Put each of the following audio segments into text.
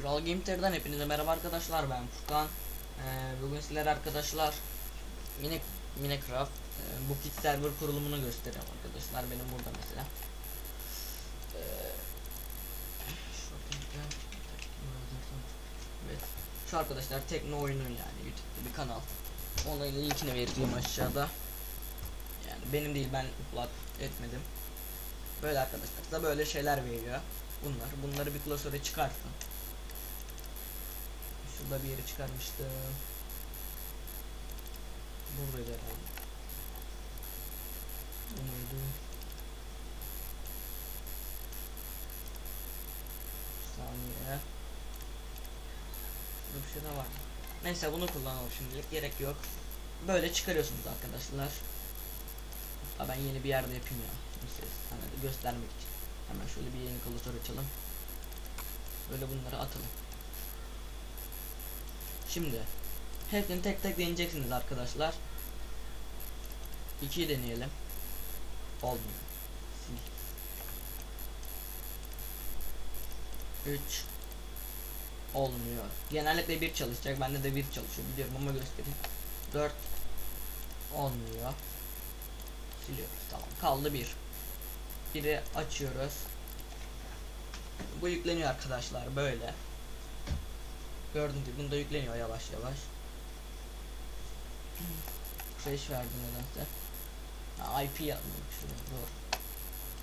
Kral Gameter'den hepinize merhaba arkadaşlar. Ben Furkan. Ee, Bugün sizlere arkadaşlar Mine, Minecraft e, bu kit server kurulumunu göstereceğim arkadaşlar. Benim burada mesela. Ee, Evet. Şu arkadaşlar tekno oyunu yani YouTube'da bir kanal. Onun linkini vereceğim aşağıda. Yani benim değil ben upload etmedim. Böyle arkadaşlar da böyle şeyler veriyor. Bunlar bunları bir klasöre çıkarsın Şurada bir yere çıkarmıştım. Buradaydı herhalde. Bu muydu? Bir Saniye. Burada bir şey de var. Neyse bunu kullanalım şimdilik gerek yok. Böyle çıkarıyorsunuz arkadaşlar. Ha ben yeni bir yerde yapayım ya. Size hani göstermek için. Hemen şöyle bir yeni klasör açalım. Böyle bunları atalım. Şimdi hepsini tek tek deneyeceksiniz arkadaşlar. 2'yi deneyelim. Olmuyor. 3 olmuyor. Genellikle bir çalışacak. Bende de bir çalışıyor biliyorum ama göstereyim. 4 olmuyor. Siliyoruz. Tamam. Kaldı bir. Biri açıyoruz. Bu yükleniyor arkadaşlar böyle. Gördüğünüz gibi bunda yükleniyor yavaş yavaş. Crash verdi nedense. Ha, IP yazdım şuraya doğru.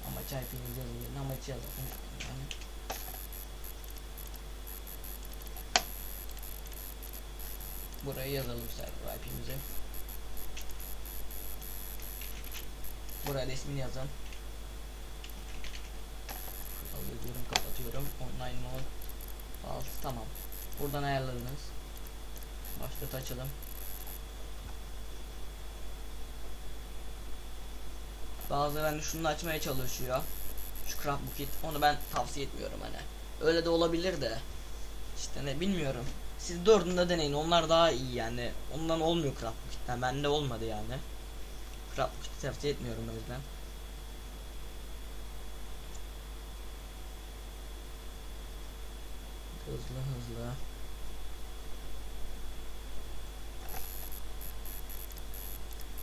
Amaç IP'ni yazın amaç yazalım yani. Buraya yazalım server IP'mizi. Buraya da ismini yazın. Alıyorum kapatıyorum. Online mode. False tamam. Buradan ayarladınız. Başlat açalım. Bazıları hani şunu açmaya çalışıyor. Şu craft kit. Onu ben tavsiye etmiyorum hani. Öyle de olabilir de. İşte ne bilmiyorum. Siz dördünde deneyin. Onlar daha iyi yani. Ondan olmuyor craft kit'ten. Bende olmadı yani. Craft kit tavsiye etmiyorum o yüzden. Hızlı hızlı.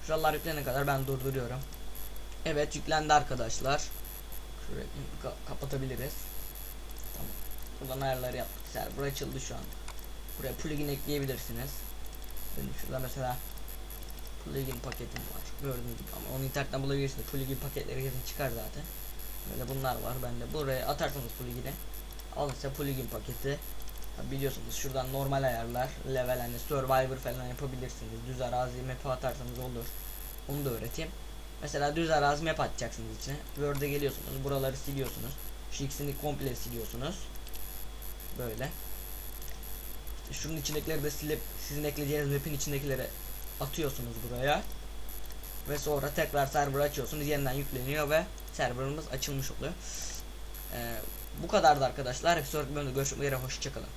Şuralar yüklene kadar ben durduruyorum. Evet yüklendi arkadaşlar. Şurayı ka- kapatabiliriz. Tamam. Buradan ayarları yaptık. Server açıldı şu an. Buraya plugin ekleyebilirsiniz. Benim şurada mesela plugin paketim var. Gördüğünüz gibi ama onu internetten bulabilirsiniz. Plugin paketleri kesin çıkar zaten. Böyle bunlar var. Ben de buraya atarsanız plugin'i alın plugin paketi. Biliyorsunuz şuradan normal ayarlar, level hani survivor falan yapabilirsiniz. Düz arazi map atarsanız olur. Onu da öğreteyim. Mesela düz arazi map atacaksınız içine. Word'e geliyorsunuz. Buraları siliyorsunuz. Şu ikisini komple siliyorsunuz. Böyle. Şunun içindekileri de silip sizin ekleyeceğiniz map'in içindekileri atıyorsunuz buraya. Ve sonra tekrar server açıyorsunuz. Yeniden yükleniyor ve serverımız açılmış oluyor. Ee, bu kadardı arkadaşlar. Bir sonraki bölümde görüşmek üzere. Hoşçakalın.